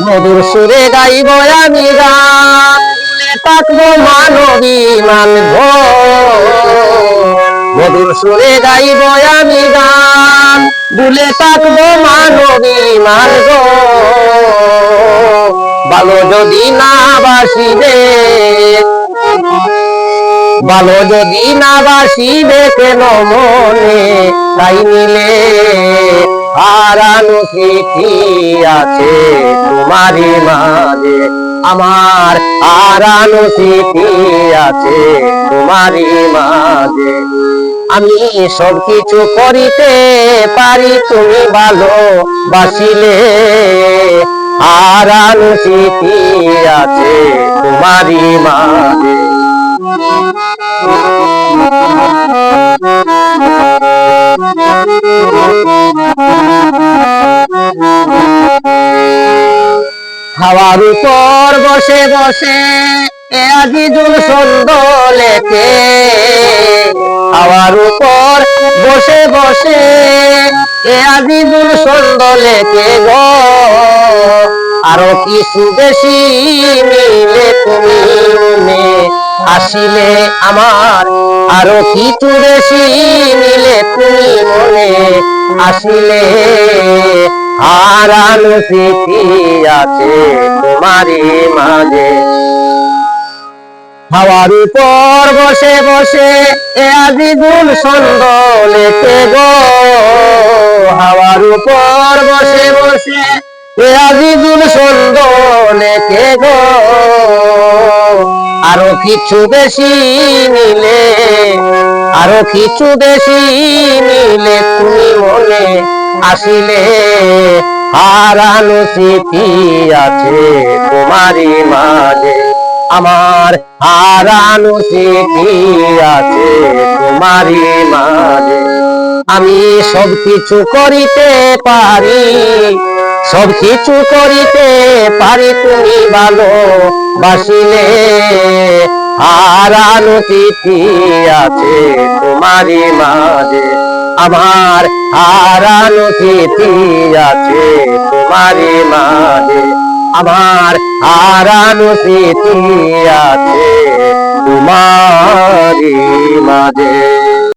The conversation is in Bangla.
মধুর সুরে গাইব আমি গান থাকব মানবী মান মধুর সুরে গাইব আমি গান ভুলে থাকব মানবী মান ভালো যদি না বাসিবে ভালো যদি না বাসিবে কেন মনে তাই নিলে হারানো স্মৃতি আছে তোমারই মাঝে। আমার হারানো স্মৃতি আছে তোমারই মাঝে। আমি সব কিছু করিতে পারি, তুমি ভালো বাসিলে হারানো স্মৃতি আছে তোমারই মাঝে। হাওয়ার উপর বসে বসে আজিজুল সন্দলেতে হাওয়ার উপর বসে বসে এ আজিজুল সন্দলেতে গো। আরও কিছু বেশি মিলে তুমি মনে আসিলে আমার। আরও কিছু বেশি মিলে তুমি মনে আসিলে। হারানো স্মৃতি আছে তোমারই মাঝে। হাওয়ার উপর বসে বসে এ আজিজুল সন্দলেতে গো। হাওয়ার উপর বসে বসে এ আজিজুল সন্দলেতে গো। আরও কিছু বেশি মিলে আরও কিছু বেশি মিলে তুমি মনে আসিলে। হারানো স্মৃতি আছে তোমারই মাঝে। আমার হারানো স্মৃতি আছে তোমারই মাঝে। আমি সব কিছু করিতে পারি সব কিছু করিতে পারি, তুমি ভালো বাসিলে হারানো তিথি আছে তোমারই মাঝে। আমার হারানো তিথি আছে তোমারই মাঝে। আমার হারানো তিথি আছে তোমারই মাঝে।